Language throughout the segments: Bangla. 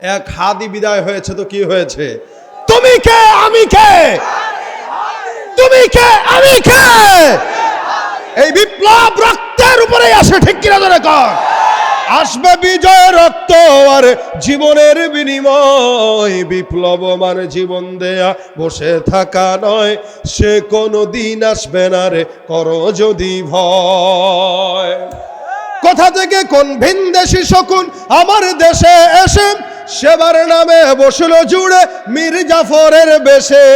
এক হাদি বিদায় হয়েছে তো কি হয়েছে? তুমি কে? আমি কে? তুমি কে? আমি কে? এই বিপ্লব রক্তের উপরে আসে ঠিক কিনা ধরে কর। আসবে বিজয় রক্ত আর জীবনের বিনিময়। বিপ্লব মানে জীবন দেয়া বসে থাকা নয়। সে কোনো দিন আসবে না রে করো যদি ভয়। কোথা থেকে কোন ভিন দেশি শকুন আমার দেশে এসে সেবার নামে বসল জুড়ে মীর জাফরের বেশে।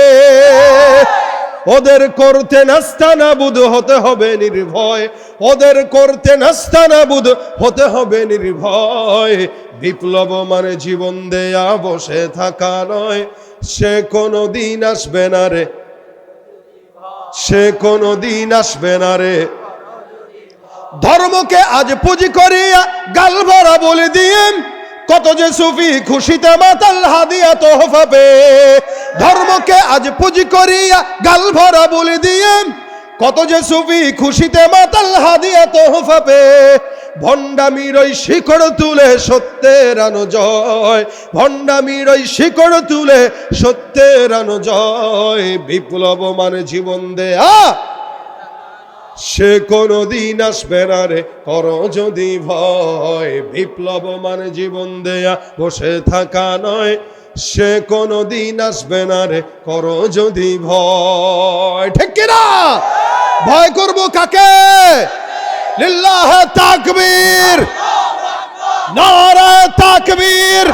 ওদের করতে নাস্তানা বুধ হতে হবে নির্ভয়। ওদের করতে নাস্তানাবুদ হতে হবে নির্ভয়। বিপ্লব মানে জীবন দেয়া, বসে থাকা নয়। সে কোনো দিন আসবে না রে। সে কোনো দিন আসবে না রে। ধর্মকে আজ পুঁজি করিয়া গাল ভরা বলে দিয়ে কত যে সুফি খুশিতে মাতাল হাদিয়া তোহফা পে ধর্মকে আজ পুঁজি করিয়া গাল ভরা বলে দিয়ে, কত যে সুফি খুশিতে মাতাল হাদিয়া তোহফা পে ভণ্ডামির ওই শিকড় তুলে সত্যের আনো জয় ভণ্ডামির ওই শিকড় তুলে সত্যের আনো জয় বিপ্লব মানে জীবন দেয়া সে কোনো দিন আসবে না রে, কর যদি ভয়। বিপ্লব মানে জীবন দেয়া বসে থাকা নয়, সে কোনো দিন আসবে না রে, কর যদি ভয়। ঠিক কিনা ভয় করব কাকে? লিল্লাহ তাকবীর। নারা তাকবীর।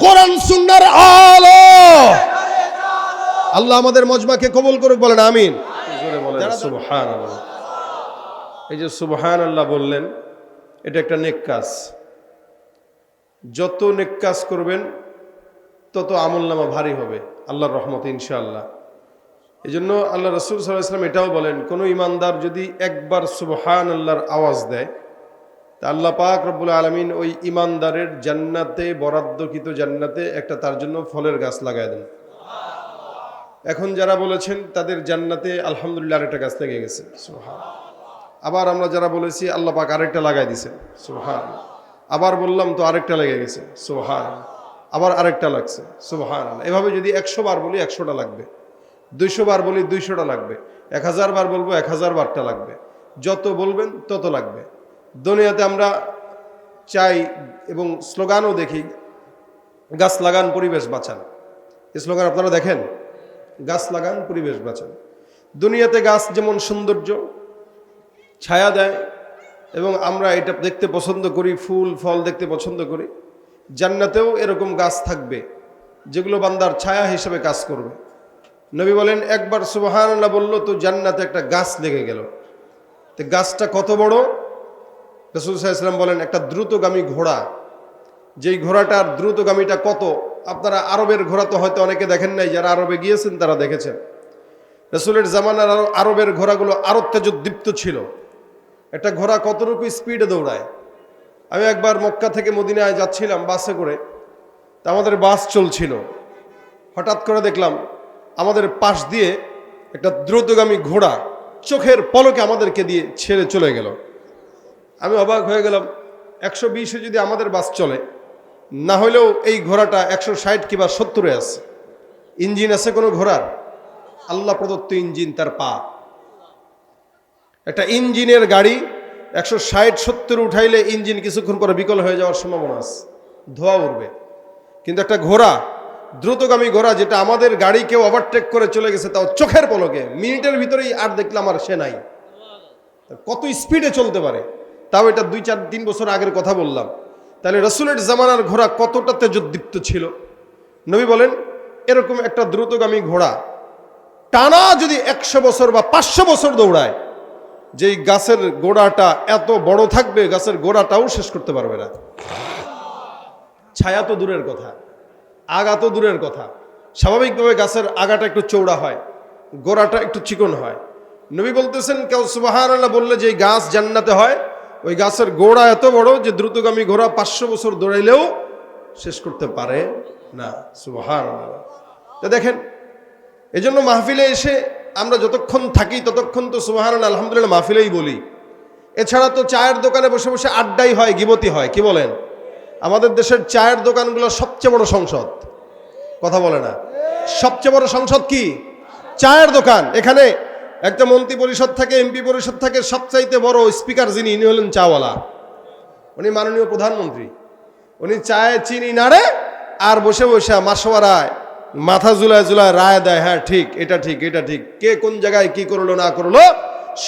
কোরআন সুন্নার আলো। আল্লাহ আমাদের মজমাকে কবুল করুক, বলেন আমিন। জোরে বলেন সুবহান এই যে সুবহান আল্লাহ বললেন এটা একটা নেক কাজ। যত নেক কাজ করবেন তত আমল নামা ভারী হবে আল্লাহর রহমত ইনশাআল্লাহ। এই জন্য আল্লাহ রসুল সাল্লাহাম এটাও বলেন কোনো ইমানদার যদি একবার সুবহান আল্লাহর আওয়াজ দেয় তা আল্লাহ পাক রব্বুল আলমিন ওই ইমানদারের জান্নাতে বরাদ্দকৃত জান্নাতে একটা তার জন্য ফলের গাছ লাগায় দেন। এখন যারা বলেছেন তাদের জান্নাতে আলহামদুলিল্লাহ আরেকটা গাছ লেগে গেছে। সুহান আবার আমরা যারা বলেছি, আল্লাহ পাক আরেকটা লাগাই দিছেন সুহান আবার বললাম তো আরেকটা লেগে গেছে। সুহান আবার আরেকটা লাগছে। সুহান এভাবে যদি একশো বার বলি, একশোটা লাগবে। দুইশো বার বলি, দুইশোটা লাগবে। এক হাজার বার বলব, এক হাজার বারটা লাগবে। যত বলবেন, তত লাগবে। দুনিয়াতে আমরা চাই এবং স্লোগানও দেখি, গাছ লাগান, পরিবেশ বাঁচান। এই স্লোগান আপনারা দেখেন? গাছ লাগান, পরিবেশ বাঁচান। দুনিয়াতে গাছ যেমন সৌন্দর্য, ছায়া দেয়, এবং আমরা এটা দেখতে পছন্দ করি, ফুল, ফল দেখতে পছন্দ করি, জান্নাতেও এরকম গাছ থাকবে, যেগুলো বান্দার ছায়া হিসেবে কাজ করবে। নবী বলেন, একবার সুবাহান্লাহ বলল, তো জান্নাতে একটা গাছ লেগে গেল। তো গাছটা কত বড়? রসুল সাল্লাম বলেন, একটা দ্রুতগামী ঘোড়া। যেই ঘোড়াটার দ্রুতগামীটা কত? আপনারা আরবের ঘোড়া তো হয়তো অনেকে দেখেন নাই, যারা আরবে গিয়েছেন তারা দেখেছেন। রসুলের জামানার আরবের ঘোড়াগুলো আরও তেজোদ্দীপ্ত ছিল। একটা ঘোড়া কতটুকু স্পিডে দৌড়ায়? আমি একবার মক্কা থেকে মদিনায় যাচ্ছিলাম বাসে করে। তা আমাদের বাস চলছিল। হঠাৎ করে দেখলাম আমাদের পাশ দিয়ে একটা দ্রুতগামী ঘোড়া চোখের পলকে আমাদেরকে দিয়ে ছেড়ে চলে গেল। আমি অবাক হয়ে গেলাম, একশো বিশে যদি আমাদের বাস চলে না হলেও এই ঘোড়াটা একশো ষাট কিংবা সত্তরে আছে। ইঞ্জিন আছে কোনো ঘোড়ার? আল্লাহ প্রদত্ত ইঞ্জিন তার পা। একটা ইঞ্জিনের গাড়ি একশো ষাট সত্তর উঠাইলে ইঞ্জিন কিছুক্ষণ পরে বিকল হয়ে যাওয়ার সম্ভাবনা আছে। ধোয়া উঠবে। কিন্তু একটা ঘোড়া, দ্রুতগামী ঘোড়া যেটা আমাদের গাড়িকেও ওভারটেক করে চলে গেছে তাও চোখের পলকে। মিনিটের ভিতরেই আর দেখলাম আর সে নাই। কত স্পিডে চলতে পারে? তাও এটা দুই চার তিন বছর আগের কথা বললাম। তাহলে রসুলের জামানার ঘোড়া কতটা তেজোদ্দীপ্ত ছিল? নবী বলেন, এরকম একটা দ্রুতগামী ঘোড়া টানা যদি একশো বছর বা পাঁচশো বছর দৌড়ায়, যেই গাছের গোড়াটা এত বড় থাকবে, গাছের গোড়াটাও শেষ করতে পারবে না। ছায়া তো দূরের কথা, আগা তো দূরের কথা। স্বাভাবিকভাবে গাছের আগাটা একটু চৌড়া হয়, গোড়াটা একটু চিকন হয়। নবী বলতেছেন, কেউ সুবাহান বললে যে গাছ জান্নাতে হয় ওই গাছের গোড়া এত বড় যে দ্রুতগামী ঘোড়া পাঁচশো বছর দৌড়াইলেও শেষ করতে পারে না। সুবাহান তা দেখেন এই জন্য মাহফিলে এসে আমরা যতক্ষণ থাকি ততক্ষণ তো সুবাহান আলহামদুলিল্লাহ মাহফিলেই বলি। এছাড়া তো চায়ের দোকানে বসে বসে আড্ডাই হয়, গিবতি হয়, কি বলেন? আমাদের দেশের চায়ের দোকানগুলো সবচেয়ে বড় সংসদ। কথা বলে না। সবচেয়ে বড় সংসদ কি? চায়ের দোকান। এখানে একটা মন্ত্রী পরিষদ থাকে, এমপি পরিষদ থাকে, সবচাইতে বড় স্পিকার যিনি, ইনি হলেন চাওয়ালা। উনি মাননীয় প্রধানমন্ত্রী। উনি চায়ে, চিনি নাড়ে আর বসে বসে মাসোয়ারায়, মাথা ঝুলায় ঝুলায় রায় দেয় হ্যাঁ ঠিক, এটা ঠিক এটা ঠিক। কে কোন জায়গায় কি করল, না করল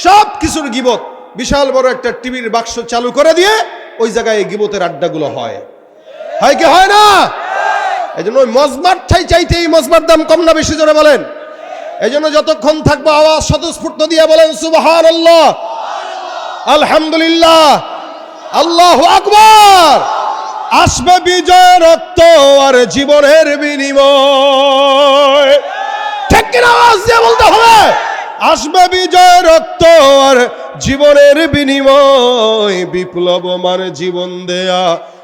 সব কিছুর গিবত, বিশাল বড় একটা টিভির বাক্স চালু করে দিয়ে ওই জায়গায় এই গিবতের আড্ডাগুলো হয়। হয় কি হয় না? এই জন্য ওই মজমার ঠাই চাইতে এই মজমার দাম কম না বেশি জোরে বলেন। এই জন্য যতক্ষণ থাকব আওয়াজ স্বতঃস্ফূর্ত দিয়ে বলেন সুবাহান আল্লাহ আলহামদুলিল্লাহ। আল্লাহ আকবার। আসবে বিজয় রক্ত আর জীবনের বিনিময়। ঠিক কিনা আওয়াজ দিয়ে বলতে হবে? আসবে বিজয় রক্ত আর জীবনের বিনিময়। বিপ্লব মানে জীবন দেয়া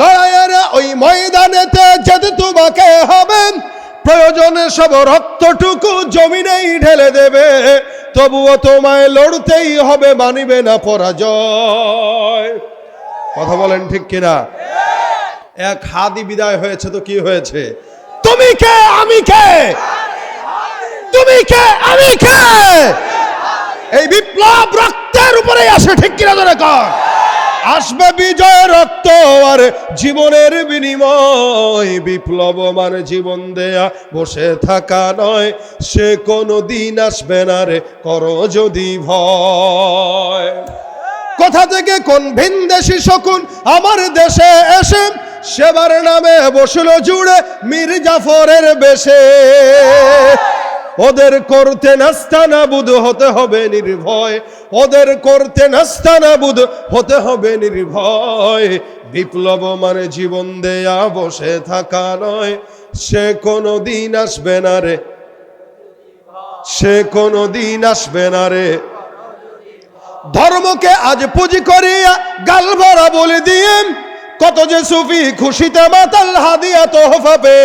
লড়াইয়ের ওই ময়দানেতে যেতে তোমাকে হবে, প্রয়োজনে সব রক্তটুকু জমিনেই ঢেলে দেবে। তবুও তোমায় লড়তেই হবে, মানিবে না পরাজয়। কথা বলেন ঠিক কিনা? এক হাদি বিদায় হয়েছে তো কি হয়েছে? তুমি কে? আমি কে? তুমি কে? আমি কে? এই বিপ্লব রক্তের উপরে আসে ঠিক কিনা ধরে কর। আসবে বিজয় রক্ত আর জীবনের বিনিময় বিপ্লব মানে জীবন দেয়া বসে থাকা নয়, সে কোনো দিন আসবে না রে, করো যদি ভয়। কোথা থেকে কোন ভিন দেশি শকুন আমার দেশে এসে সেবার নামে বসল জুড়ে মীর জাফরের বেশে? ওদের করতে নাস্তানাবুদ হতে হবে নির্ভয় ওদের করতে নাস্তানাবুদ হতে হবে নির্ভয়। বিপ্লব মানে জীবন দেয়া বসে থাকা নয়। সে কোনো দিন আসবে না রে। সে কোনো দিন আসবে না রে। ধর্মকে আজ পুঁজি করিয়া গাল ভরা বলে দিয়ে কত যে সুফি খুশিতে মাতাল হাদিয়া তোহফা পে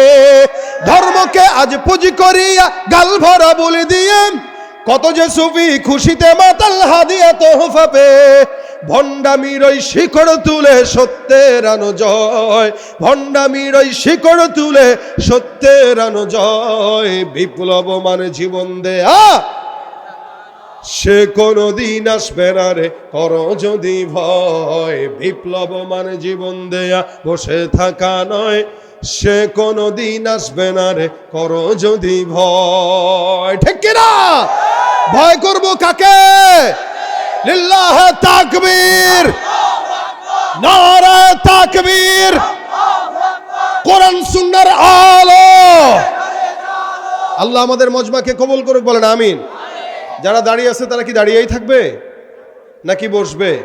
ধর্মকে আজ পুঁজি করিয়া গাল ভরা বলে দিয়ে কত যে সুফি খুশিতে মাতাল হাদিয়া তোহফা পে ভণ্ডামির ওই শিকড় তুলে সত্যের জয় ভণ্ডামির ওই শিকড় তুলে সত্যের জয় বিপ্লব মানে জীবন দেয়া। সে কোনো দিন আসবে না রে, করো যদি ভয় বিপ্লব মানে জীবন দেয়া, বসে থাকা নয়। সে কোনো দিন আসবে না রে, করো যদি ভয়। ঠিক কিনা? ভয় করব কাকে? লিল্লাহ তাকবীর। নারা তাকবীর। কোরআন সুন্নার আলো। আল্লাহ আমাদের মজমাকে কবল করুক, বলেন আমিন। যারা দাঁড়িয়ে আছে, তারা কি দাঁড়িয়েই থাকবে? নাকি বসবে?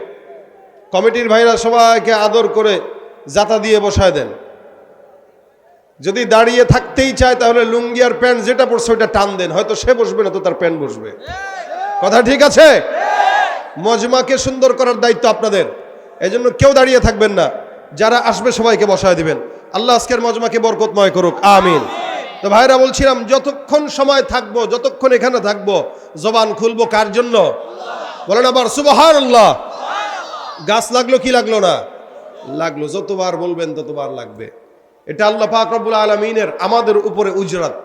কমিটির ভাইরা সবাইকে আদর করে জাতা দিয়ে বসায় দেন। যদি দাঁড়িয়ে থাকতেই চায়, তাহলে লুঙ্গি আর প্যান্ট যেটা পড়ছে ওইটা টান দেন। হয়তো সে বসবে না, তো তার প্যান্ট বসবে। কথা ঠিক আছে? মজমাকে সুন্দর করার দায়িত্ব আপনাদের। এজন্য কেউ দাঁড়িয়ে থাকবেন না। যারা আসবে, সবাইকে বসায় দিবেন। আল্লাহ আজকের মজমাকে বরকতময় করুক। আমিন। তো ভাইরা, বলছিলাম, যতক্ষণ সময় থাকব, যতক্ষণ এখানে থাকব, জবান খুলবো কার জন্য? বলেন আবার সুবহান আল্লাহ গাছ লাগল কি লাগল না? লাগল, যতবার বলবেন ততবার লাগবে। এটা আল্লাহ ফাকরবুল আলমিনের আমাদের উপরে উজরাত।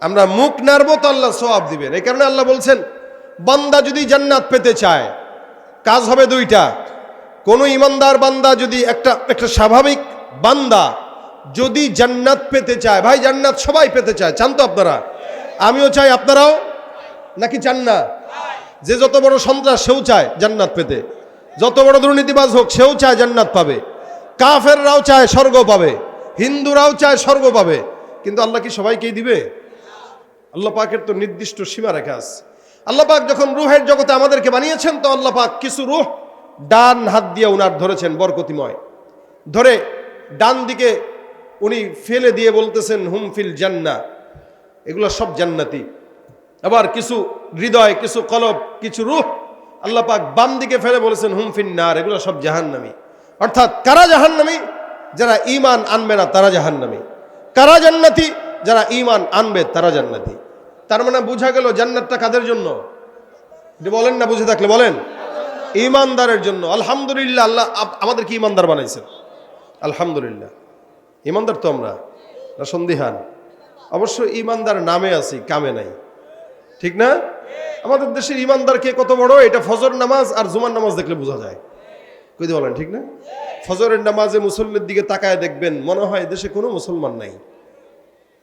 আমরা মুখ নাড়বো তো আল্লাহ সওয়াব দিবেন। এই কারণে আল্লাহ বলছেন, বান্দা যদি জান্নাত পেতে চায়, কাজ হবে দুইটা। কোন ইমানদার বান্দা যদি একটা একটা স্বাভাবিক বান্দা যদি জান্নাত পেতে চায়, ভাই জান্নাত সবাই পেতে চায়, চান তো আপনারা? আমিও চাই, আপনারাও? নাকি চান না? যে যত বড় সন্ত্রাস সেও চায় জান্নাত পেতে। যত বড় দুর্নীতিবাজ হোক, সেও চায় জান্নাত পাবে। কাফেররাও চায় স্বর্গ পাবে। হিন্দুরাও চায় স্বর্গ পাবে। কিন্তু আল্লাহ কি সবাইকেই দিবে? আল্লাহ পাকের তো নির্দিষ্ট সীমা রেখা আছে। আল্লাহ পাক যখন রুহের জগতে আমাদেরকে বানিয়েছেন, তো আল্লাহ পাক কিছু রুহ ডান হাত দিয়ে উনার ধরেছেন বরকতিময়। ধরে ডান দিকে উনি ফেলে দিয়ে বলতেছেন হুমফিল জান্না। এগুলো সব জান্নাতি। আবার কিছু হৃদয়, কিছু কলব, কিছু রূহ আল্লাহ পাক বাম দিকে ফেলে বলেছেন, হুম ফিন নার। এগুলো সব জাহান্নামি। অর্থাৎ কারা জাহান্নামি? যারা ঈমান আনবে না, তারা জাহান্নামি। কারা জান্নাতি? যারা ঈমান আনবে, তারা জান্নাতি। তার মানে বোঝা গেল জান্নাতটা কাদের জন্য? বলেন না, বুঝে থাকলে বলেন। ইমানদারের জন্য। আলহামদুলিল্লাহ, আল্লাহ আমাদেরকে ইমানদার বানাইছেন? আলহামদুলিল্লাহ। ইমানদার তো আমরা, না সন্দিহান? অবশ্য ইমানদার নামে আছি, কামে নাই। ঠিক না? আমাদের দেশের ইমানদার কে কত বড়? এটা ফজর নামাজ আর জুমার নামাজ দেখলে বোঝা যায়। কইতে বলেন ঠিক না? ফজরের নামাজে মুসল্লির দিকে তাকায় দেখবেন, মনে হয় দেশে কোনো মুসলমান নাই।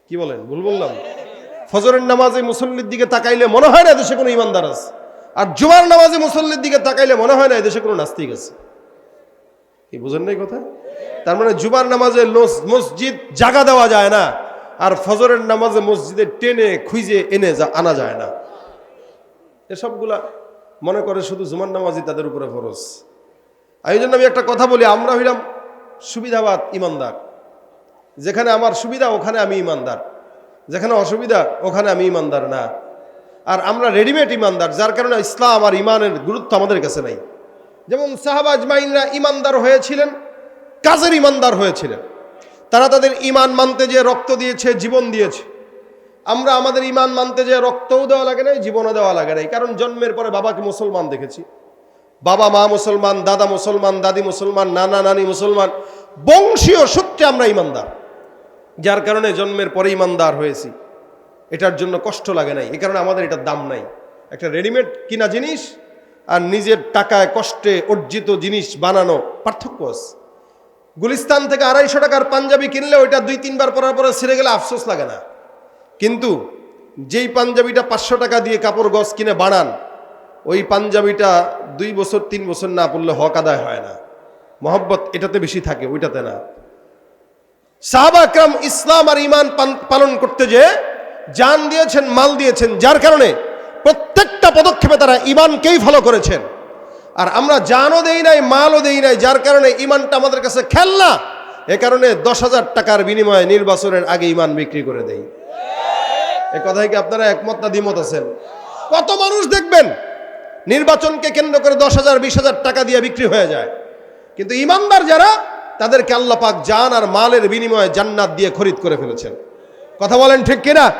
কি বলেন? ভুল বললাম? ফজরের নামাজে মুসল্লির দিকে তাকাইলে মনে হয় না দেশে কোনো ইমানদার আছে। আর জুমার নামাজে মুসল্লির দিকে তাকাইলে মনে হয় না দেশে কোনো নাস্তিক আছে। কি, বুঝেন নাই কথা? তার মানে জুমার নামাজে মসজিদ জাগা দেওয়া যায় না, আর ফজরের নামাজে মসজিদে টেনে, খুঁজে, এনে যা, আনা যায় না। এসবগুলা মনে করে শুধু জুমার নামাজই তাদের উপরে ফরজ। এই জন্য আমি একটা কথা বলি, আমরা হইলাম সুবিধাবাদ ইমানদার। যেখানে আমার সুবিধা, ওখানে আমি ইমানদার। যেখানে অসুবিধা, ওখানে আমি ইমানদার না। আর আমরা রেডিমেড ইমানদার, যার কারণে ইসলাম আর ইমানের গুরুত্ব আমাদের কাছে নাই। যেমন সাহাবাজ মাইনরা ইমানদার হয়েছিলেন, কাজের ইমানদার হয়েছিলেন। তারা তাদের ইমান মানতে যে রক্ত দিয়েছে, জীবন দিয়েছে। আমরা আমাদের ইমান মানতে যে রক্তও দেওয়া লাগে নাই, জীবনও দেওয়া লাগে নাই। কারণ জন্মের পরে বাবাকে মুসলমান দেখেছি। বাবা মা মুসলমান, দাদা মুসলমান, দাদি মুসলমান, নানা নানি মুসলমান, বংশীয় সূত্রে আমরা ইমানদার। যার কারণে জন্মের পরে ইমানদার হয়েছি। এটার জন্য কষ্ট লাগে নাই। এই কারণে আমাদের এটার দাম নাই। একটা রেডিমেড কিনা জিনিস আর নিজের টাকায় কষ্টে অর্জিত জিনিস বানানো পার্থক্য আছে। গুলিস্তান থেকে আড়াইশো টাকার পাঞ্জাবি কিনলে ওইটা দুই, তিনবার পরার পরে ছেড়ে গেলে আফসোস লাগে না। কিন্তু যেই পাঞ্জাবিটা পাঁচশো টাকা দিয়ে কাপড় গছ কিনে বানান ওই পাঞ্জাবিটা দুই বছর, তিন বছর না পড়লে হক আদায় হয় না। মহব্বত এটাতে বেশি থাকে, ওইটাতে না। সাহাবা আকরাম ইসলাম আর ইমান পালন করতে যে জান দিয়েছেন, মাল দিয়েছেন, যার কারণে প্রত্যেকটা পদক্ষেপে তারা ইমানকেই ফলো করেছেন। আর আমরা জানও দেই নাই, মালও দেই নাই, যার কারণে ইমানটা আমাদের কাছে খেলনা। এ কারণে দশ হাজার টাকার বিনিময়ে নির্বাচনের আগে ইমান বিক্রি করে দেই। এ কথায় কি আপনারা একমত না দ্বিমত আছেন? কত মানুষ দেখবেন নির্বাচনকে কেন্দ্র করে দশ হাজার, বিশ হাজার টাকা দিয়ে বিক্রি হয়ে যায়। কিন্তু ইমানদার যারা, তাদেরকে আল্লাহ পাক জান আর মালের বিনিময়ে জান্নাত দিয়ে খরিদ করে ফেলেছেন। কথা বলেন ঠিক কিনা?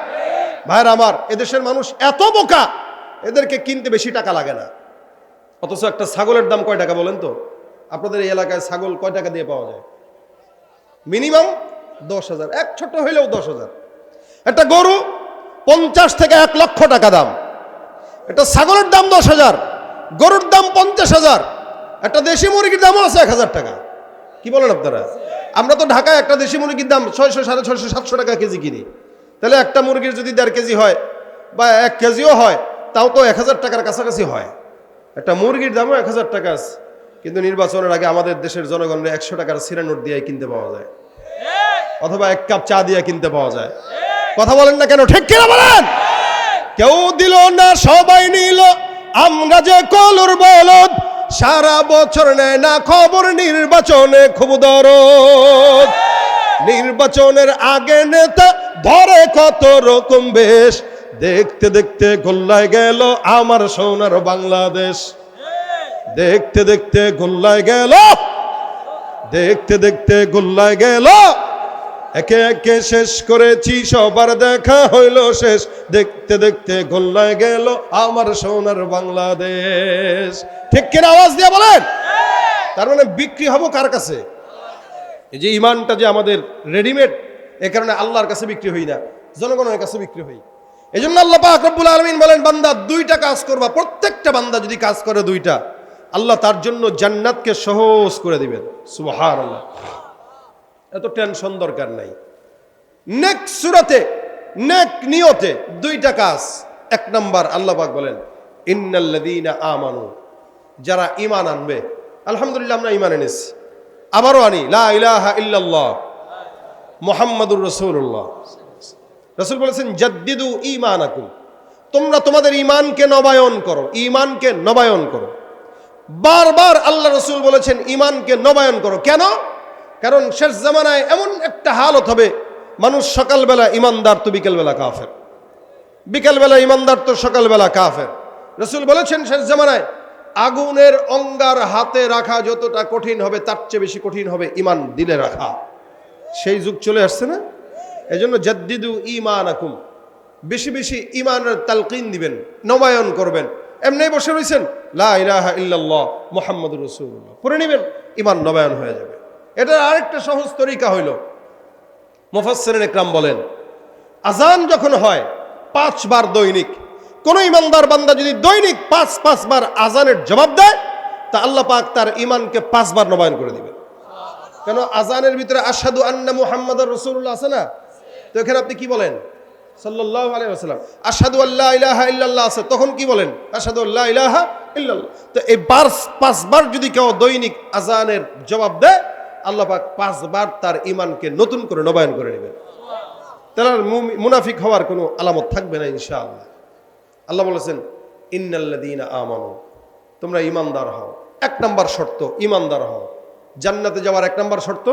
ভাইয়ের আমার, এদেশের মানুষ এত বোকা, এদেরকে কিনতে বেশি টাকা লাগে না। অথচ একটা ছাগলের দাম কয় টাকা বলেন তো? আপনাদের এই এলাকায় ছাগল কয় টাকা দিয়ে পাওয়া যায়? মিনিমাম দশ হাজার, এক ছোট হইলেও দশ হাজার। একটা গরু পঞ্চাশ থেকে এক লক্ষ টাকা দাম। একটা ছাগলের দাম দশ হাজার, গরুর দাম পঞ্চাশ হাজার, একটা দেশি মুরগির দামও আছে এক হাজার টাকা। কি বলেন আপনারা? আমরা তো ঢাকায় একটা দেশি মুরগির দাম ছয়শো, সাড়ে ছয়শো, সাতশো টাকা কেজি কিনি। তাহলে একটা মুরগির যদি দেড় কেজি হয় বা এক কেজিও হয়, তাও তো এক হাজার টাকার কাছাকাছি হয়। একটা মুরগির দামও এক হাজার টাকা আছে। কিন্তু নির্বাচনের আগে আমাদের দেশের জনগণের একশো টাকার সিরা নোট দিয়ে কিনতে পাওয়া যায়। অথবা এক কাপ চা দিয়ে কিনতে পাওয়া যায়। কথা বলেন না কেন? ঠিক কিনা বলেন? কেউ দিল না, সবাই নিল। আমরা যে কলুর বলদ, সারা বছর নেয় না খবর নির্বাচনে খুব দরদ। নির্বাচনের আগে নেতা ধরে কত রকম বেশ। দেখতে দেখতে গোল্লায় গেল আমার সোনার বাংলাদেশ। দেখতে দেখতে গোল্লায় গেল, দেখতে দেখতে গোল্লায় গেল একে একে শেষ করেছি, সবার দেখা হইল শেষ। দেখতে দেখতে গোল্লায় গেল আমার সোনার বাংলাদেশ। ঠিক কিনা আওয়াজ দিয়ে বলেন? তার মানে বিক্রি হব কার কাছে? এই যে ইমানটা যে আমাদের রেডিমেড, এ কারণে আল্লাহর কাছে বিক্রি হই না, জনগণের কাছে বিক্রি হই। এই জন্য আল্লাহ পাক রব্বুল আলমিন বলেন, বান্দা দুইটা কাজ করবা, প্রত্যেকটা বান্দা যদি কাজ করে দুইটা, আল্লাহ তার জন্য জান্নাতকে সহজ করে দিবেন। সুবহান আল্লাহ এত টেনশন দরকার নাই। নেক সুরাতে, নেক নিয়তে দুইটা কাজ। এক নাম্বার আল্লাহ পাক বলেন, ইন্নাল্লাযীনা আমানু যারা ঈমান আনবে। আলহামদুলিল্লাহ আমরা ঈমান এনেছি। আবারও আনি, লা ইলাহা ইল্লাল্লাহ, মুহাম্মাদুর রাসূলুল্লাহ রাসূল বলেছেন, জাদ্দিদু ঈমানাকুম তোমরা তোমাদের ঈমানকে নবায়ন করো, ঈমানকে নবায়ন করো বারবার আল্লাহ রসুল বলেছেন, ঈমানকে নবায়ন করো কেন? কারণ শেষ জামানায় এমন একটা হালত হবে, মানুষ সকালবেলা ইমানদার তো বিকেলবেলা কাফের। বিকেলবেলা ইমানদার তো সকালবেলা কাফের। রসুল বলেছেন শেষ জামানায়, আগুনের অঙ্গার হাতে রাখা যতটা কঠিন হবে, তার চেয়ে বেশি কঠিন হবে ইমান দিলে রাখা। সেই যুগ চলে আসছে না? এজন্য জাদ্দিদু ইমান আকুম বেশি বেশি ইমানের তালকিন দিবেন, নবায়ন করবেন। এমনি বসে রয়েছেন লা ইলাহা ইল্লাল্লাহ মুহাম্মাদুর রাসূলুল্লাহ। পড়ে নেবেন ইমান নবায়ন হয়ে যাবে। এটার আরেকটা সহজ তরিকা হইল। মুফাসসিরিন একরাম বলেন আজান যখন হয়, পাঁচবার দৈনিক, কোন ইমানদার বান্দা যদি দৈনিক পাঁচ পাঁচবার আজানের জবাব দেয়, তা আল্লাহ পাক তার ইমানকে পাঁচবার নবায়ন করে দিবে কেন? আজানের ভিতরে আসাদু আন্না মুহাম্মদ রসুল্লাহ আছে না? তো এখানে আপনি কি বলেন? সাল্লাল্লাহু আলাইহি ওয়াসাল্লাম, আশহাদু আল্লা ইলাহা ইল্লাল্লাহ আছে, তখন কি বলেন? আশহাদু আল্লা ইলাহা ইল্লাল্লাহ। তো এই বার পাঁচবার যদি কেউ দৈনিক আজানের জবাব দেয় আল্লাহ পাক পাঁচবার তার ইমানকে নতুন করে নবায়ন করে নেবেন। আর মুনাফিক হওয়ার কোনো আলামত থাকবে না ইনশাআল্লাহ। আল্লাহ আল্লাহ বলেছেন, ইন্নাল্লাযীনা আমানু। তোমরা ইমানদার হও। এক নম্বর শর্ত ইমানদার হও। জান্নাতে যাওয়ার এক নাম্বার শর্ত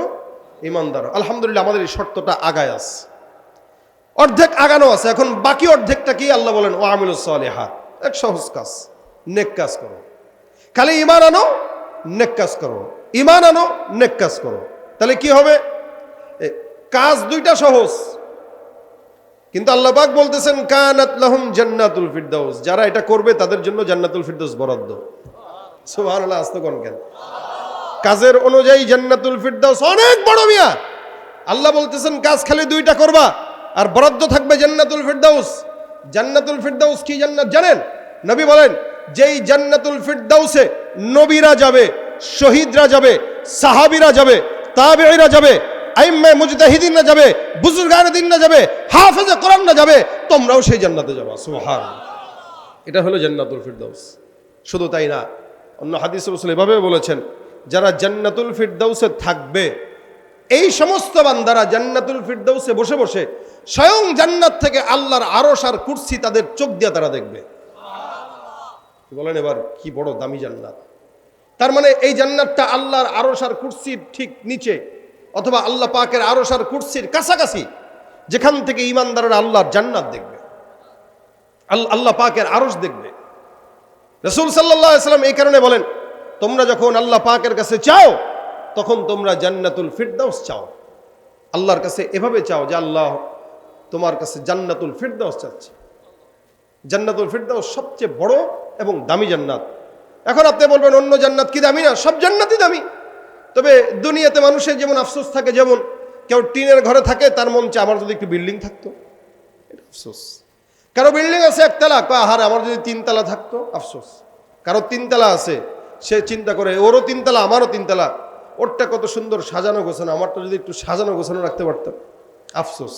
ইমানদার আলহামদুলিল্লাহ, আমাদের এই শর্তটা আগায় আছে। অর্ধেক আগানো আছে, এখন বাকি অর্ধেকটা কি? আল্লাহ বলেন ও আমিল সালেহা এক সহজ কাজ, নেক কাজ করো। খালি ইমান আনো, নেক কাজ করো। ইমান আনো, নেক কাজ করো। তাহলে কি হবে? কাজ দুইটা সহজ। কিন্তু আল্লাহ পাক বলতেছেন, কানাত লাহুম জান্নাতুল ফিরদাউস। যারা এটা করবে, তাদের জন্য জান্নাতুল ফিরদাউস বরাদ্দ। সুবহানাল্লাহ, আস্তে কোন কেন? কাজের অনুযায়ী জান্নাতুল ফিরদাউস অনেক বড় মিয়া। আল্লাহ বলতেছেন, কাজ খালি দুইটা করবা, আর বরাদ্দ থাকবে জান্নাতুল ফিরদাউস। জান্নাতুল ফিরদাউস কি জান্নাত জানেন? নবী বলেন, যেই জান্নাতুল ফিরদাউসে নবীরা যাবে শহীদরা যাবে, সাহাবিরা যাবে, তাবেঈরা যাবে, আইম্মে মুজতাহিদিনরা যাবে, বুজুর্গানদিনরা যাবে, হাফেজে কোরআনরা যাবে, তোমরাও সেই জান্নাতে যাবা সুবহান এটা হলো জান্নাতুল ফিরদাউস। শুধু তাই না, অন্য হাদিস রসুল এভাবে বলেছেন, যারা জান্নাতুল ফিরদৌসে থাকবে, এই সমস্ত বান্দারা জান্নাতুল ফিরদৌসে বসে বসে স্বয়ং জান্নাত থেকে আল্লাহর আরশ আর কুর্সি তাদের চোখ দিয়ে তারা দেখবে। বলেন এবার, কি বড় দামি জান্নাত। তার মানে এই জান্নাতটা আল্লাহর আরশ আর কুর্সির ঠিক নিচে অথবা আল্লাহ পাকের আরশ আর কুর্সির কাছাকাছি যেখান থেকে ইমানদাররা আল্লাহর জান্নাত দেখবে। আল- আল্লাহ পাকের আরস দেখবে। রসুল সাল্লাহ সাল্লাম এই কারণে বলেন, তোমরা যখন আল্লাহ পাকের কাছে চাও, তখন তোমরা জান্নাতুল ফিরদাউস চাও। আল্লাহর কাছে এভাবে চাও যে আল্লাহ তোমার কাছে জান্নাতুল ফিরদাউস চাচ্ছে। জান্নাতুল ফিরদাউস সবচেয়ে বড় এবং দামি জান্নাত। এখন আপনি বলবেন, অন্য জান্নাত কি দামি না? সব জান্নাতই দামি। তবে দুনিয়াতে মানুষের যেমন আফসোস থাকে, যেমন কেউ টিনের ঘরে থাকে, তার মন চায় আমার যদি একটু বিল্ডিং থাকতো। এটা আফসোস। কারও বিল্ডিং আছে একতলা কয়, আহার, আমার যদি তিনতলা থাকতো, আফসোস। কারও তিনতলা আছে, সে চিন্তা করে, ওরও তিনতলা আমারও তিনতলা ওরটা কত সুন্দর সাজানো গোছানো, আমারটা যদি একটু সাজানো গোছানো রাখতে পারতাম। আফসোস।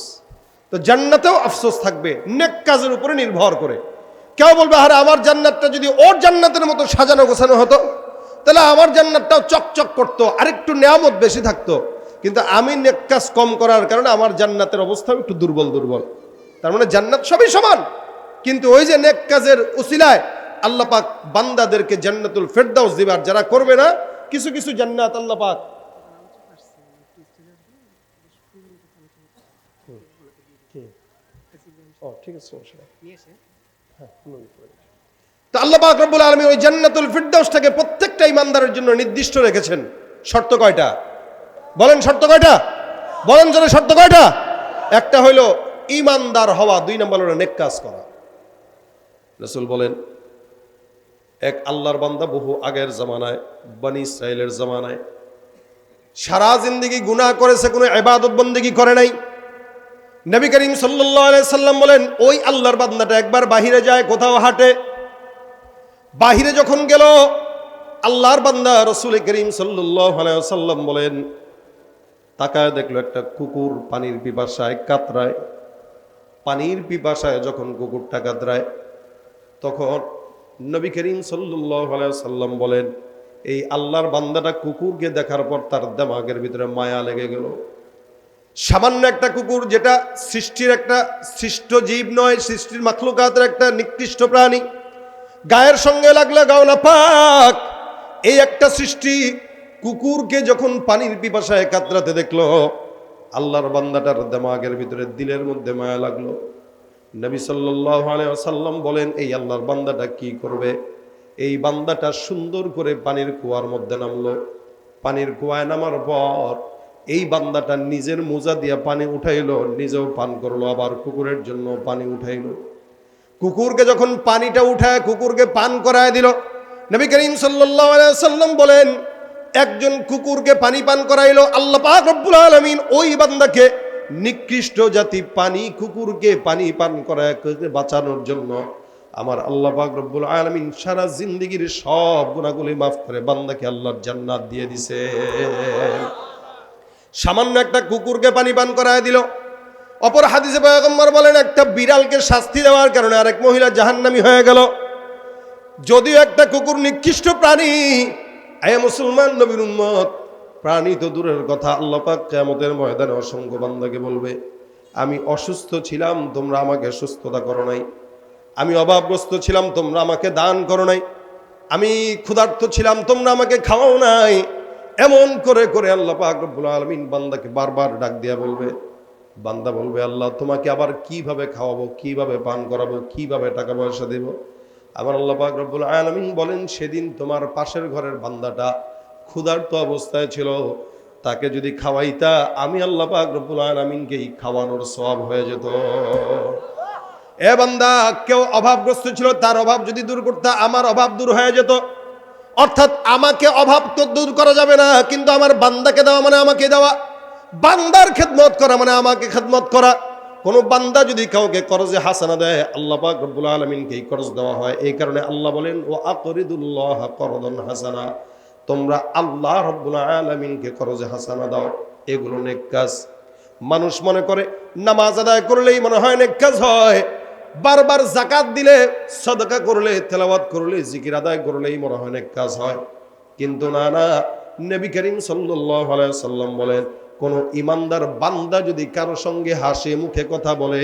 তো জান্নাতেও আফসোস থাকবে, নেক কাজের উপরে নির্ভর করে। কেউ বলবে আরে আমার জান্নাতটা যদি ওর জান্নাতের মতো সাজানো গোছানো হতো তাহলে আমার জান্নাতটাও চকচক করতো আরেকটু নেয়ামত বেশি থাকতো। কিন্তু আমি নেক কাজ কম করার কারণে আমার জান্নাতের অবস্থাও একটু দুর্বল দুর্বল। তার মানে জান্নাত সবই সমান কিন্তু ওই যে নেক কাজের উসিলায় আল্লাহ পাক বান্দাদেরকে জান্নাতুল ফেরদাউস দিবার যারা করবে না কিছু কিছু জান্নাত আল্লাপাক ঠিক আছে তো আল্লাহ পাক রব্বুল আলমী ওই জান্নাতুল ফিরদাউসটাকে প্রত্যেকটা ইমানদারের জন্য নির্দিষ্ট রেখেছেন। শর্ত কয়টা? বলেন শর্ত কয়টা? বলেন জন্য শর্ত কয়টা? একটা হইল ইমানদার হওয়া, দুই নম্বর হলো নেক কাজ করা। রসুল বলেন, এক আল্লাহর বান্দা বহু আগের জামানায়, বানি ইসরায়েলের জামানায় সারা জিন্দিগি গুনাহ করেছে, কোনো এবাদত বন্দিগি করে নাই। নবী করিম সাল্লাম বলেন, ওই আল্লাহর বান্দাটা একবার বাহিরে যায়, কোথাও হাঁটে। বাহিরে যখন গেল, আল্লাহর বান্দা রসুল করিম সাল্লাম বলেন, তাকায় দেখল একটা কুকুর পানির পিপাসায় কাতরায়। পানির পিপাসায় যখন কুকুরটা কাতরায়, তখন নবী করিম সাল্লাম বলেন, এই আল্লাহর বান্দাটা কুকুরকে দেখার পর তার দেমাগের ভিতরে মায়া লেগে গেল। সামান্য একটা কুকুর যেটা সৃষ্টির একটা সৃষ্ট জীব নয়, সৃষ্টির মাখলুকাতের একটা নিকৃষ্ট প্রাণী। গায়ের সঙ্গে লাগলে গাও না পাক। এই একটা সৃষ্টি কুকুরকে যখন পানির পিপাসায় কাতরাতে দেখল, আল্লাহর বান্দাটার দেমাগের ভিতরে দিলের মধ্যে মায়া লাগল। নবী সাল্লাম বলেন, এই আল্লাহর বান্দাটা কি করবে? এই বান্দাটা সুন্দর করে পানির কুয়ার মধ্যে নামলো। পানির কুয়ায় নামার পর এই বান্দাটা নিজের মোজা দিয়ে পানি উঠাইলো, নিজেও পান করল, আবার কুকুরের জন্য পানি উঠাইলো। কুকুরকে যখন পানিটা উঠায়, কুকুরকে পান করায় দিল। নবী করিম সাল্লাম বলেন, একজন কুকুরকে পানি পান করাইলো, আল্লাহ রব্বুল আলমিন ওই বান্দাকে নিকৃষ্ট জাতি পানি, কুকুরকে পানি পান করায় বাঁচানোর জন্য আমার আল্লাহ পাক রব্বুল আলমিন সারা জিন্দিগির সব গুণাগুলি মাফ করে বান্দাকে আল্লাহর জান্নাত দিয়ে দিছে। সামান্য একটা কুকুরকে পানি পান করায় দিল। অপর হাদিসে পয়গম্বর বলেন, একটা বিড়ালকে শাস্তি দেওয়ার কারণে আরেক মহিলা জাহান্নামী হয়ে গেল। যদিও একটা কুকুর নিকৃষ্ট প্রাণী আয় মুসলমান নবীর উম্মত, প্রাণী তো দূরের কথা, আল্লাহ পাক কিয়ামতের ময়দানে অসংখ্য বান্দাকে বলবে, আমি অসুস্থ ছিলাম, তোমরা আমাকে সুস্থতা করো নাই। আমি অভাবগ্রস্ত ছিলাম, তোমরা আমাকে দান করো নাই। আমি ক্ষুধার্ত ছিলাম, তোমরা আমাকে খাওয়াও নাই। এমন করে করে আল্লাহ পাক আলমিন বান্দাকে বারবার ডাক দিয়া বলবে, বান্দা বলবে, আল্লাহ, তোমাকে আবার কীভাবে খাওয়াবো, কীভাবে পান করাবো, কীভাবে টাকা পয়সা দেব? আবার আল্লাহ পাক রব্বুল আলমিন বলেন, সেদিন তোমার পাশের ঘরের বান্দাটা ক্ষুধার্ত অবস্থায় ছিল, তাকে যদি খাওয়াইতা, আমি আল্লাহ পাক রব্বুল আলমিনকেই খাওয়ানোর সব হয়ে যেত। এ বান্দা, কেউ অভাবগ্রস্ত ছিল, তার অভাব যদি দূর করতে, আমার অভাব দূর হয়ে যেত। অর্থাৎ আমাকে অভাব তো দূর করা যাবে না, কিন্তু আমার বান্দাকে দেওয়া মানে আমাকে দেওয়া। বান্দার খেদমত করা মানে আমাকে খেদমত করা। কোনো বান্দা যদি কাউকে করজে হাসানা দেয়, আল্লাহ পাক রব্বুল আলমিনকে করজ দেওয়া হয়। এই কারণে আল্লাহ বলেন ও আকরিদুল্লাহ করদন হাসানা। তোমরা আল্লাহ রব্বুল আলমিনকে করজে হাসানা দাও। এগুলো নেক কাজ। মানুষ মনে করে, নামাজ আদায় করলেই মনে হয় নেক কাজ হয়। বারবার জাকাত দিলে, সদকা করলে, তেলাওয়াত করলে, জিকির আদায় করলেই মনে হয় অনেক কাজ হয়। কিন্তু না না, নবী করিম সাল্লাহ সাল্লাম বলেন, কোন ইমানদার বান্দা যদি কারও সঙ্গে হাসি, মুখে কথা বলে,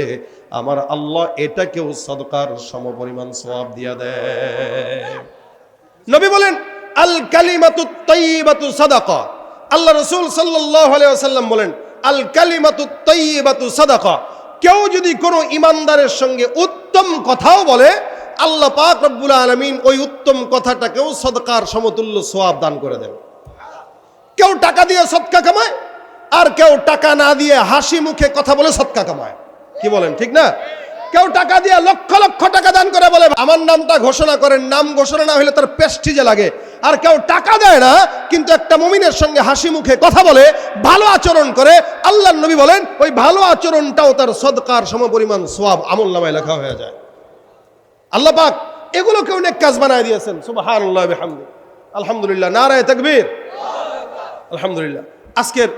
আমার আল্লাহ এটাকেও সদকার সমপরিমাণ সওয়াব দিয়া দেয়। নবী বলেন, আল কালিমাতু তাইয়িবাতু সাদাকা। আল্লাহ রাসূল সাল্লাল্লাহু আলাইহি ওয়াসাল্লাম বলেন, আল কালিমাতু তাইয়িবাতু সাদাকা। কেউ যদি কোনো ইমানদারের সঙ্গে উত্তম কথাও বলে, আল্লাহ পাক রব্বুল আলমিন ওই উত্তম কথাটাকেও সদকার সমতুল্য সোয়াব দান করে দেন। কেউ টাকা দিয়ে সৎকা কামায়, আর কেউ টাকা না দিয়ে হাসি মুখে কথা বলে সৎকা কামায়। কি বলেন, ঠিক না? কেউ টাকা দিয়ে লক্ষ লক্ষ টাকা দান করে বলে, আমার নামটা ঘোষণা করেন, নাম ঘোষণা না হলে তার পেস্টিজে লাগে। আর কেউ টাকা দেয় না, কিন্তু একটা মমিনের সঙ্গে হাসি মুখে কথা বলে, ভালো আচরণ করে। আল্লাহ নবী বলেন, ওই ভালো আচরণটাও তার সদকার সমপরিমাণ সোয়াব আমল নামায় লেখা হয়ে যায়। আল্লাহ পাক এগুলো কেউ নেক কাজ বানায় দিয়েছেন আলহামদুলিল্লাহ, নারায় তাকবীর। আলহামদুলিল্লাহ। আজকের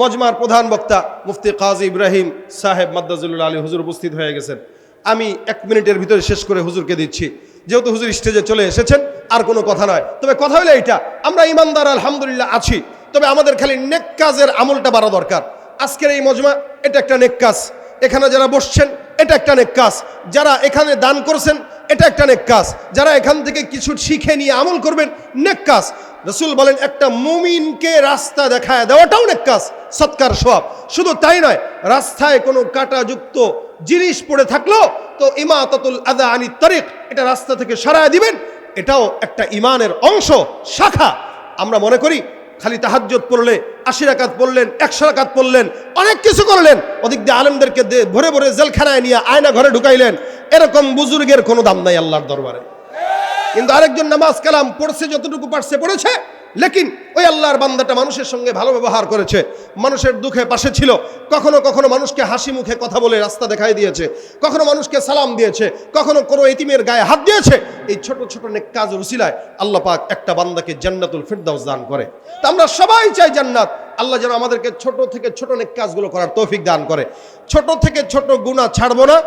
মজমার প্রধান বক্তা মুফতি কাজী ইব্রাহিম সাহেব মাদ্দাজুল্লাহ আলী হুজুর উপস্থিত হয়ে গেছেন। আমি এক মিনিটের ভিতরে শেষ করে হুজুরকে দিচ্ছি। যেহেতু হুজুর স্টেজে চলে এসেছেন, আর কোনো কথা নয়। তবে কথা হলো এইটা, আমরা ইমানদার, আলহামদুলিল্লাহ আছি। তবে আমাদের খালি নেক কাজের আমলটা বাড়া দরকার। আজকের এই মজমা, এটা একটা নেক কাজ। এখানে যারা বসছেন, এটা একটা নেক কাজ। যারা এখানে দান করছেন, এটা একটা নেক কাজ। যারা এখান থেকে কিছু শিখে নিয়ে আমল করবেন, নেক কাজ। রসুল বলেন, একটা মুমিনকে রাস্তা দেখায় দেওয়াটাও নেক কাজ সৎকার সব শুধু তাই নয়, রাস্তায় কোনো কাটাযুক্ত জিনিস পড়ে থাকল তো ইমা ইমাতাতুল আদা আনি তরিক এটা রাস্তা থেকে সারায় দিবেন, এটাও একটা ইমানের অংশ, শাখা। আমরা মনে করি, খালি তাহাজ্জত পড়লে, আশি রাকাত পড়লেন, একশো রাকাত পড়লেন, অনেক কিছু করলেন, ওদিক দিয়ে আলেমদেরকে ভরে ভরে জেলখানায় নিয়ে আয়না ঘরে ঢুকাইলেন, এরকম বুজুর্গের কোনো দাম নাই আল্লাহর দরবারে। কিন্তু আরেকজন নামাজ কালাম পড়ছে, যতটুকু পারছে পড়েছে। লেকিন ওই আল্লাহর বান্দাটা মানুষের সঙ্গে ভালো ব্যবহার করেছে। মানুষের দুঃখে পাশে ছিল। কখনো কখনো মানুষকে হাসি মুখে কথা বলে রাস্তা দেখাই দিয়েছে। কখনো মানুষকে সালাম দিয়েছে। কখনো কোনো এতিমের গায়ে হাত দিয়েছে। এই ছোট ছোট নেক কাজ রুসিলায় আল্লাহ পাক একটা বান্দাকে জান্নাতুল ফিরদাউস দান করে। তা আমরা সবাই চাই জান্নাত। আল্লাহ যেন আমাদেরকে ছোট থেকে ছোট নেক কাজগুলো করার তৌফিক দান করে। ছোট থেকে ছোট গুণা ছাড়বো না।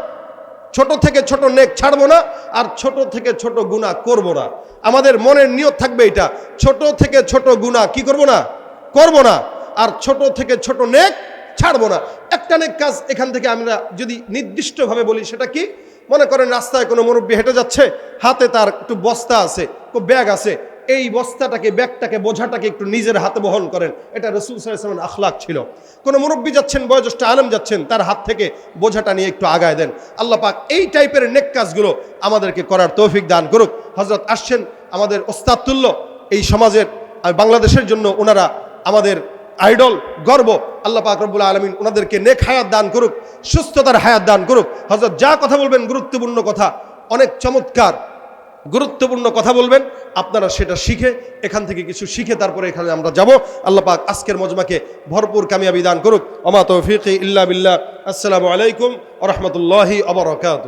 ছোট থেকে ছোট নেক ছাড়বো না, আর ছোট থেকে ছোট গুণা করব না। আমাদের মনের নিয়ত থাকবে এটা, ছোট থেকে ছোট গুণা কি করব না? করব না, আর ছোট থেকে ছোট নেক ছাড়বো না। একটা নেক কাজ এখান থেকে আমরা যদি নির্দিষ্টভাবে বলি, সেটা কি? মনে করেন রাস্তায় কোনো মুরব্বী হেঁটে যাচ্ছে, হাতে তার একটু বস্তা আছে ব্যাগ আছে এই বস্তাটাকে, ব্যাগটাকে, বোঝাটাকে একটু নিজের হাতে বহন করেন। এটা রসুল সাল্লামের আখলাক ছিল। কোনো মুরব্বী যাচ্ছেন, বয়োজ্যেষ্ঠ আলম যাচ্ছেন, তার হাত থেকে বোঝাটা নিয়ে একটু আগায় দেন। আল্লাহ পাক এই টাইপের নেক কাজগুলো আমাদেরকে করার তৌফিক দান করুক। হজরত আসছেন আমাদের ওস্তাদতুল্য এই সমাজের বাংলাদেশের জন্য ওনারা আমাদের আইডল, গর্ব। আল্লাহ পাক রব্বুল আলমিন ওনাদেরকে নেক হায়াত দান করুক, সুস্থতার হায়াত দান করুক। হজরত যা কথা বলবেন, গুরুত্বপূর্ণ কথা, অনেক চমৎকার। গুরুত্বপূর্ণ কথা বলবেন। আপনারা সেটা শিখে, এখান থেকে কিছু শিখে তারপরে এখানে আমরা যাব। আল্লাহ পাক আজকের মজমাকে ভরপুর কামিয়াবি দান করুক। অমা তৌফিক ইল্লা বিল্লাহ। আসসালামু আলাইকুম আ রহমতুল্লাহি অবরকাত